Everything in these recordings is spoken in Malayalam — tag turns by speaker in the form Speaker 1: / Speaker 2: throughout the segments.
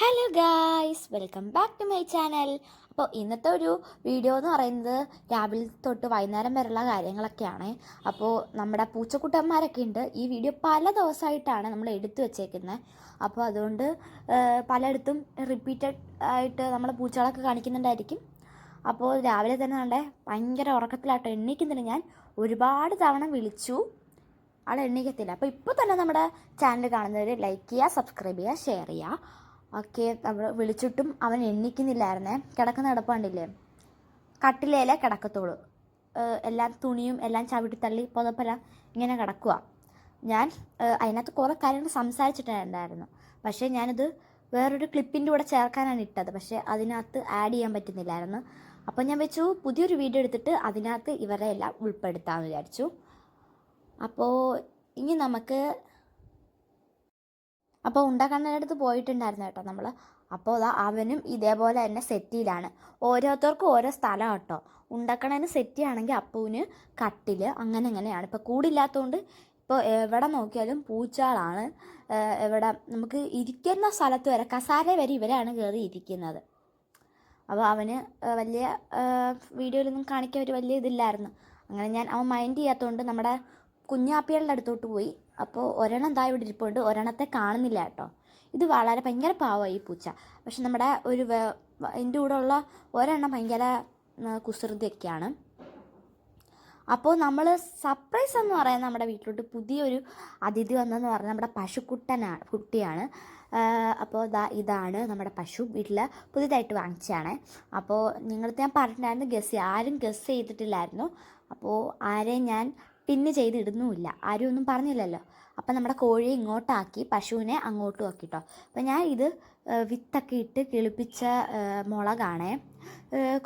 Speaker 1: Hello guys welcome back to my channel അപ്പോൾ ഇന്നത്തെ ഒരു വീഡിയോ എന്ന് പറയുന്നത് രാവിലെ തൊട്ട് വൈകുന്നേരം വരെയുള്ള കാര്യങ്ങളൊക്കെയാണ്. അപ്പോൾ നമ്മുടെ പൂച്ചക്കുട്ടന്മാരൊക്കെ ഉണ്ട്. ഈ വീഡിയോ പല ദിവസമായിട്ടാണ് നമ്മൾ എടുത്തു വെച്ചേക്കുന്നത്. അപ്പോൾ അതുകൊണ്ട് പലയിടത്തും റിപ്പീറ്റഡ് ആയിട്ട് നമ്മൾ പൂച്ചകളൊക്കെ കാണിക്കുന്നുണ്ടായിരിക്കും. അപ്പോൾ രാവിലെ തന്നെ നല്ല ഭയങ്കര ഉറക്കത്തിലാട്ടോ എണ്ണീക്കുന്നില്ല ഞാൻ. ഒരുപാട് തവണ വിളിച്ചു. ആൾ എണ്ണീക്കത്തില്ല. അപ്പോൾ ഇപ്പോൾ തന്നെ നമ്മുടെ ചാനൽ കാണുന്നവർ ലൈക്ക് ചെയ്യുക സബ്സ്ക്രൈബ് ചെയ്യുക ഷെയർ ചെയ്യുക. ഒക്കെ നമ്മൾ വിളിച്ചിട്ടും അവൻ എണ്ണിക്കുന്നില്ലായിരുന്നേ. കിടക്കുന്ന നടപ്പാണ്ടില്ലേ കട്ടിലേലെ കിടക്കത്തുള്ളൂ. ഏഹ് എല്ലാം തുണിയും എല്ലാം ചവിട്ടി തള്ളി പുതപ്പെല്ലാം ഇങ്ങനെ കിടക്കുക ഞാൻ അതിനകത്ത് കുറേ കാര്യങ്ങൾ സംസാരിച്ചിട്ടുണ്ടായിരുന്നു. പക്ഷേ ഞാനത് വേറൊരു ക്ലിപ്പിന്റെ കൂടെ ചേർക്കാനാണ് ഇട്ടത്. പക്ഷേ അതിനകത്ത് ആഡ് ചെയ്യാൻ പറ്റുന്നില്ലായിരുന്നു. അപ്പോൾ ഞാൻ വെച്ചു പുതിയൊരു വീഡിയോ എടുത്തിട്ട് അതിനകത്ത് ഇവരെ എല്ലാം ഉൾപ്പെടുത്താമെന്ന് വിചാരിച്ചു. അപ്പോൾ ഇനി നമുക്ക് അപ്പോൾ ഉണ്ടക്കണ്ണന്റെ അടുത്ത് പോയിട്ടുണ്ടായിരുന്നു കേട്ടോ നമ്മൾ അപ്പോൾ അതാ അവനും ഇതേപോലെ തന്നെ സെറ്റിയിലാണ്. ഓരോരുത്തർക്കും ഓരോ സ്ഥലം കേട്ടോ. ഉണ്ടക്കണ്ണന് സെറ്റിയാണെങ്കിൽ അപ്പുവിന് കട്ടിൽ അങ്ങനെ അങ്ങനെയാണ് ഇപ്പോൾ കൂടില്ലാത്തതുകൊണ്ട് ഇപ്പോൾ എവിടെ നോക്കിയാലും പൂച്ചകളാണ്. എവിടെ നമുക്ക് ഇരിക്കുന്ന സ്ഥലത്ത് വരെ കസാര വരെ ഇവരാണ് കയറി ഇരിക്കുന്നത്. അപ്പോൾ അവന് വലിയ വീഡിയോയിലൊന്നും കാണിക്കാൻ ഒരു വലിയ ഇതില്ലായിരുന്നു. അങ്ങനെ ഞാൻ അവൻ മൈൻഡ് ചെയ്യാത്തതുകൊണ്ട് നമ്മുടെ കുഞ്ഞാപ്പികളുടെ അടുത്തോട്ട് പോയി. അപ്പോൾ ഒരെണ്ണം എന്താ ഇവിടെ ഇരിപ്പുണ്ട്. ഒരെണ്ണത്തെ കാണുന്നില്ല കേട്ടോ. ഇത് വളരെ ഭയങ്കര പാവമായി ഈ പൂച്ച. പക്ഷെ നമ്മുടെ ഒരു എന്റെ കൂടെ ഉള്ള ഒരെണ്ണം ഭയങ്കര കുസൃതിയൊക്കെയാണ്. അപ്പോൾ നമ്മൾ സർപ്രൈസ് എന്ന് പറയുന്നത് നമ്മുടെ വീട്ടിലോട്ട് പുതിയൊരു അതിഥി വന്നതെന്ന് പറഞ്ഞാൽ നമ്മുടെ പശുക്കുട്ടനാണ് കുട്ടിയാണ്. അപ്പോൾ ഇതാ ഇതാണ് നമ്മുടെ പശു. വീട്ടിൽ പുതിയതായിട്ട് വാങ്ങിച്ചതാണ്. അപ്പോൾ നിങ്ങളടുത്ത് ഞാൻ പറഞ്ഞിട്ടുണ്ടായിരുന്നു ഗസ് ആരും ഗസ് ചെയ്തിട്ടില്ലായിരുന്നു. അപ്പോൾ ആരെയും ഞാൻ പിന്ന് ചെയ്തിടുന്നുമില്ല. ആരും ഒന്നും പറഞ്ഞില്ലല്ലോ. അപ്പം നമ്മുടെ കോഴിയെ ഇങ്ങോട്ടാക്കി പശുവിനെ അങ്ങോട്ടും ആക്കി കേട്ടോ അപ്പം ഞാൻ ഇത് വിത്തൊക്കെ ഇട്ട് കിളിപ്പിച്ച മുളകാണേ.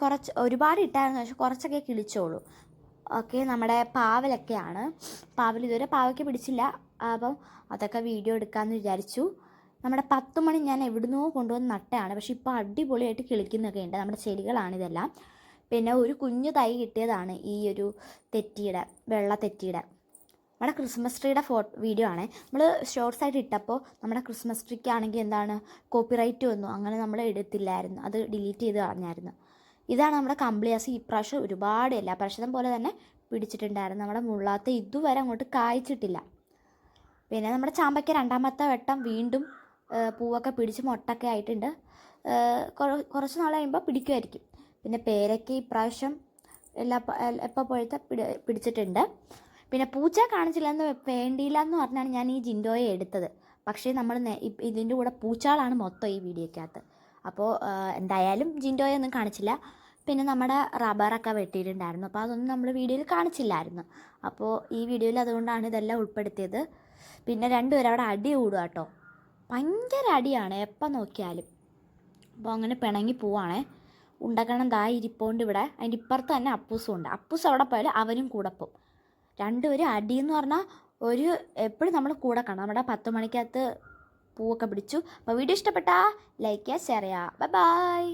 Speaker 1: കുറച്ച് ഒരുപാട് ഇട്ടായിരുന്നു പക്ഷെ കുറച്ചൊക്കെ കിളിച്ചോളൂ. ഓക്കെ നമ്മുടെ പാവലൊക്കെയാണ്. പാവൽ ഇതുവരെ പാവയ്ക്ക് പിടിച്ചില്ല. അപ്പം അതൊക്കെ വീഡിയോ എടുക്കാമെന്ന് വിചാരിച്ചു. നമ്മുടെ പത്ത് മണി ഞാൻ എവിടുന്നോ കൊണ്ടുവന്ന് നട്ടയാണ് പക്ഷെ ഇപ്പോൾ അടിപൊളിയായിട്ട് കിളിക്കുന്നൊക്കെ ഉണ്ട്. നമ്മുടെ ചെടികളാണ് ഇതെല്ലാം പിന്നെ ഒരു കുഞ്ഞു തൈ കിട്ടിയതാണ് ഈ ഒരു തെറ്റിയുടെ വെള്ള തെറ്റിയുടെ. നമ്മുടെ ക്രിസ്മസ് ട്രീയുടെ ഫോ വീഡിയോ ആണ്. നമ്മൾ ഷോർട്സ് ആയിട്ട് ഇട്ടപ്പോൾ നമ്മുടെ ക്രിസ്മസ് ട്രീക്ക് ആണെങ്കിൽ എന്താണ്? കോപ്പിറൈറ്റ് വന്നു. അങ്ങനെ നമ്മൾ എടുത്തില്ലായിരുന്നു. അത് ഡിലീറ്റ് ചെയ്ത് കളഞ്ഞായിരുന്നു. ഇതാണ് നമ്മുടെ കമ്പിളിയാസ്. ഇപ്രാവശ്യം ഒരുപാട് എല്ലാ പ്രാവശ്യം പോലെ തന്നെ പിടിച്ചിട്ടുണ്ടായിരുന്നു. നമ്മുടെ മുള്ളാത്ത ഇതുവരെ അങ്ങോട്ട് കായ്ച്ചിട്ടില്ല. പിന്നെ നമ്മുടെ ചാമ്പയ്ക്ക് രണ്ടാമത്തെ വട്ടം വീണ്ടും പൂവൊക്കെ പിടിച്ച് മുട്ടൊക്കെ ആയിട്ടുണ്ട്. കുറച്ച് നാൾ കഴിയുമ്പോൾ പിടിക്കുമായിരിക്കും പിന്നെ പേരയ്ക്ക് ഇപ്രാവശ്യം എല്ലാ എപ്പോൾ പോഴത്തെ പിടി പിടിച്ചിട്ടുണ്ട്. പിന്നെ പൂച്ച കാണിച്ചില്ലെന്ന് വേണ്ടിയില്ല എന്ന് പറഞ്ഞാണ് ഞാൻ ഈ ജിൻഡോയെ എടുത്തത്. പക്ഷേ നമ്മൾ ഇതിന്റെ കൂടെ പൂച്ചകളാണ് മൊത്തം ഈ വീഡിയോക്കകത്ത്. അപ്പോൾ എന്തായാലും ജിൻഡോയെ ഒന്നും കാണിച്ചില്ല. പിന്നെ നമ്മുടെ റബ്ബറൊക്കെ വെട്ടിയിട്ടുണ്ടായിരുന്നു. അപ്പോൾ അതൊന്നും നമ്മൾ വീഡിയോയിൽ കാണിച്ചില്ലായിരുന്നു. അപ്പോൾ ഈ വീഡിയോയിൽ അതുകൊണ്ടാണ് ഇതെല്ലാം ഉൾപ്പെടുത്തിയത്. പിന്നെ രണ്ടുപേരും അവിടെ അടി കൂടുക കേട്ടോ. ഭയങ്കര അടിയാണ് എപ്പോൾ നോക്കിയാലും. അപ്പോൾ അങ്ങനെ പിണങ്ങി പോവാണേ. ഉണ്ടക്കണം ഇരിപ്പോണ്ട് ഇവിടെ. അതിന്റെ ഇപ്പുറത്ത് തന്നെ അപ്പൂസും ഉണ്ട്. അപ്പൂസ് അവിടെ പോയാൽ അവനും കൂടെ പോകും രണ്ടുപേരും അടിയെന്ന് പറഞ്ഞാൽ ഒരു എപ്പോഴും നമ്മൾ കൂടെ കാണാം. നമ്മുടെ പത്ത് മണിക്കകത്ത് പൂവൊക്കെ പിടിച്ചു. അപ്പോൾ വീഡിയോ ഇഷ്ടപ്പെട്ടാൽ ലൈക്ക് ചെയ്യുക ഷെയർ ചെയ്യുക. Bye by